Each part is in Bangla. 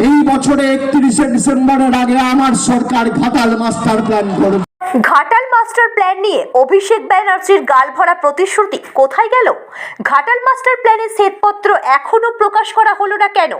এই বছরে একত্রিশে ডিসেম্বরের আগে আমার সরকার ঘাটাল মাস্টার প্ল্যান করবে। ঘাটাল মাস্টার প্ল্যান নিয়ে অভিষেক ব্যানার্জির গাল ভরা প্রতিশ্রুতি কোথায় গেল? ঘাটাল মাস্টার প্ল্যানের শ্বেতপত্র এখনও প্রকাশ করা হলো না কেন?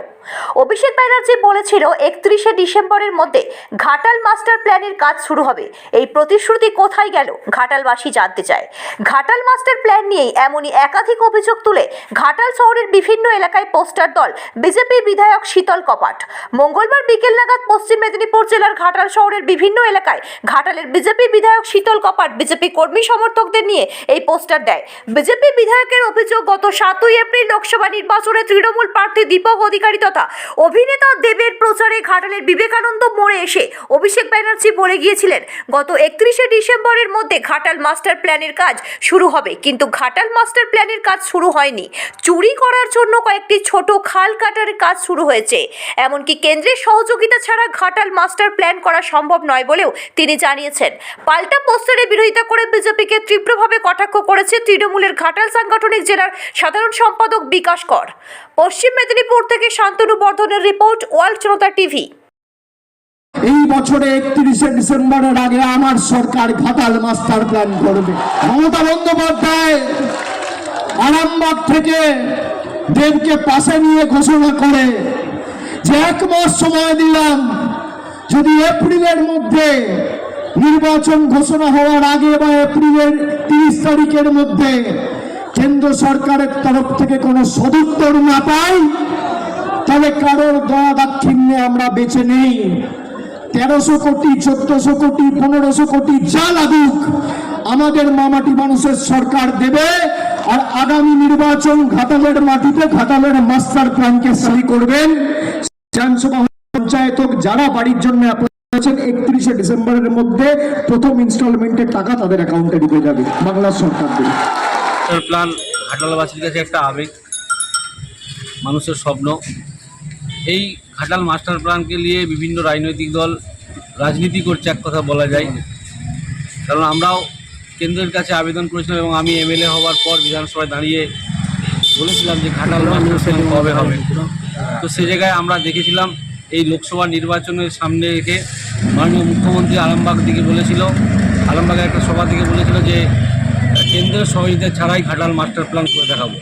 অভিষেক ব্যানার্জি বলেছিল, একত্রিশে ডিসেম্বরের মধ্যে ঘাটাল মাস্টার প্ল্যানের কাজ শুরু হবে। এই প্রতিশ্রুতি কোথায় গেল? ঘাটালবাসী জানতে চায়। ঘাটাল মাস্টার প্ল্যান নিয়েই এমনই একাধিক অভিযোগ তুলে ঘাটাল শহরের বিভিন্ন এলাকায় পোস্টার দল বিজেপি বিধায়ক শীতল কপাট। মঙ্গলবার বিকেল নাগাদ পশ্চিম মেদিনীপুর জেলার ঘাটাল শহরের বিভিন্ন এলাকায় ঘাটালের বিজেপি বিধায়ক শীতল কপাট বিজেপি কর্মী সমর্থকদের নিয়ে এই পোস্টার দেয়। বিজেপি বিধায়কের অভিযোগ, গত সাতই এপ্রিল লোকসভা নির্বাচনে তৃণমূল প্রার্থী দীপক অধিকারী তথা অভিনেতা দেবের প্রচারে ঘাটালের বিবেকানন্দ মোড়ে এসে অভিষেক ব্যানার্জি বলে গিয়েছিলেন, গত একত্রিশে ডিসেম্বরের মধ্যে ঘাটাল মাস্টার প্ল্যানের কাজ শুরু হবে। কিন্তু ঘাটাল মাস্টার প্ল্যানের কাজ শুরু হয়নি। চুরি করার জন্য কয়েকটি ছোট খাল কাটার কাজ শুরু হয়েছে। এমনকি কেন্দ্রের সহযোগিতা ছাড়া ঘাটাল মাস্টার প্ল্যান করা সম্ভব নয় বলেও তিনি জানিয়েছেন। পাল্টা পোস্টারের বিরোধিতা করে বিজেপিকে তীব্রভাবে কটাক্ষ করেছে তৃণমূলের ঘাটাল সাংগঠনিক জেলার সাধারণ সম্পাদক বিকাশ কর। পশ্চিম মেদিনীপুর থেকে শান্তনু বর্ধনের রিপোর্ট, ওয়ার্ল্ড জনতা টিভি। এই বছরে একত্রিশে ডিসেম্বরের আগে আমার সরকার ঘাটাল মাস্টার প্ল্যান করবে। মমতা বন্দ্যোপাধ্যায় আরামবাগ থেকে দেবকে পাশে নিয়ে ঘোষণা করে যে এক মাস সময় দিলাম, যদি এপ্রিলের মধ্যে নির্বাচন ঘোষণা হওয়ার আগে বা এপ্রিলের তিরিশ তারিখের মধ্যে কেন্দ্র সরকারের তরফ থেকে কোনো সদুত্তর না পাই, তবে কারোর দয়া দাক্ষিণ্যে আমরা বেঁচে নেই। তেরোশো কোটি, চোদ্দশো কোটি, পনেরোশো কোটি যা লাগুক, আমাদের মামাটি মানুষের সরকার দেবে আর আগামী নির্বাচন ঘাটালের মাটিতে ঘাটালের মাস্টার প্ল্যানকে সই করবেন। বিধানসভা পঞ্চায়েত যারা বাড়ির জন্য অ্যাপ্লাই একত্রিশে ডিসেম্বরের মধ্যে প্রথম ইনস্টলমেন্টের টাকা তাদের অ্যাকাউন্টে ঢুকে যাবে বাংলার সরকার দেবে প্ল্যান ঘাটালবাসীর কাছে একটা আবেগ মানুষের স্বপ্ন। এই ঘাটাল মাস্টার প্ল্যানকে নিয়ে বিভিন্ন রাজনৈতিক দল রাজনীতি করছে এক কথা বলা যায়। কারণ আমরাও কেন্দ্রের কাছে আবেদন করেছিলাম এবং আমি এমএলএ হওয়ার পর বিধানসভায় দাঁড়িয়ে বলেছিলাম যে ঘাটাল মাস্টার প্ল্যান কবে হবে। তো সে জায়গায় আমরা দেখেছিলাম এই লোকসভা নির্বাচনের সামনে রেখে মাননীয় মুখ্যমন্ত্রী আরামবাগ দিকে বলেছিল, আরামবাগের একটা সভা থেকে বলেছিল যে কেন্দ্রের সহযোগিতা ছাড়াই ঘাটাল মাস্টার প্ল্যান করে দেখাবো।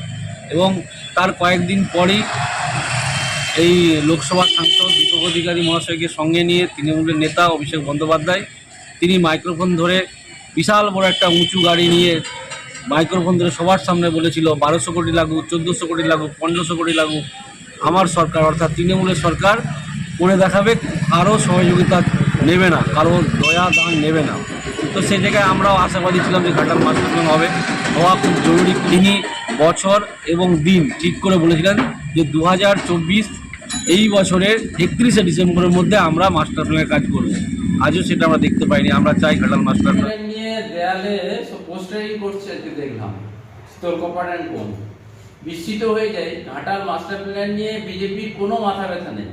এবং তার কয়েকদিন পরেই এই লোকসভার সাংসদ দীপক অধিকারী মহাশয়কে সঙ্গে নিয়ে তৃণমূলের নেতা অভিষেক বন্দ্যোপাধ্যায়, তিনি মাইক্রোফোন ধরে বিশাল বড় একটা উঁচু গাড়ি নিয়ে মাইক্রোফোন ধরে সবার সামনে বলেছিল, বারোশো কোটি লাগুক, চোদ্দোশো কোটি লাগুক, পনেরোশো কোটি লাগুক, আমার সরকার, অর্থাৎ তৃণমূলের সরকার করে দেখাবে, আরও সহযোগিতা নেবে না কারও দয়া, দান নেবে না। তো সেই জায়গায় আমরাও আশাবাদী ছিলাম যে ঘাটাল মাস্টার প্ল্যান হবে। হওয়া খুব জরুরি। তিনি বছর এবং দিন ঠিক করে বলেছিলেন যে দু হাজার চব্বিশ এই বছরের একত্রিশে ডিসেম্বরের মধ্যে আমরা মাস্টার প্ল্যানের কাজ করব। আজও সেটা আমরা দেখতে পাইনি, আমরা চাই ঘাটাল মাস্টার প্ল্যান নিয়ে দেয়ালে পোস্টারিং করছে দেখলাম। বিস্মিত হয়ে যায়, ঘাটাল মাস্টার প্ল্যান নিয়ে বিজেপির কোনো মাথা ব্যথা নেই।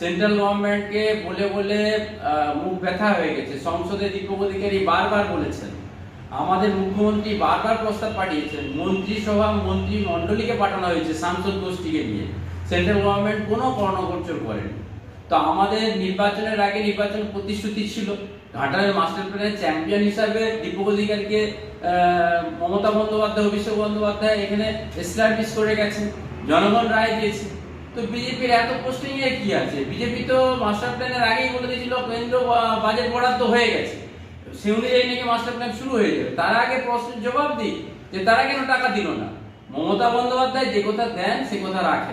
সেন্ট্রাল গভর্নমেন্টকে বলে বলে মুখ ব্যথা হয়ে গেছে। সংসদে দীপক অধিকারী বারবার বলেছেন। আমাদের মুখ্যমন্ত্রী বারবার প্রস্তাব পাঠিয়েছেন। মন্ত্রিসভা মন্ত্রী মণ্ডলীকে পাঠানো হয়েছে সাংসদ গোষ্ঠীকে নিয়ে। সেন্ট্রাল গভর্নমেন্ট কোনো কর্ণগোচর করেনি। তো আমাদের নির্বাচনের আগে নির্বাচন প্রতিশ্রুতি ছিল। ঘাটালের মাস্টার প্ল্যানের চ্যাম্পিয়ন হিসাবে দীপক অধিকারীকে মমতা বন্দ্যোপাধ্যায়, অভিষেক বন্দ্যোপাধ্যায় এখানে এস্টাবলিশ করে গেছেন। জনগণ রায় দিয়েছে। তো বিজেপির এত পোস্টিং এ কি আছে? বিজেপি তো মাস্টার প্ল্যানের আগেই বলে দিয়েছিল, কেন্দ্র বাজেট বরাদ্দ হয়ে গেছে। সে অনুযায়ী নাকি মাস্টার প্ল্যান শুরু হয়ে যাবে। তার আগে প্রশ্নের জবাব দিই যে তারা কেন টাকা দিল না? মমতা বন্দ্যোপাধ্যায় যে কথা দেন, সে কথা রাখেন।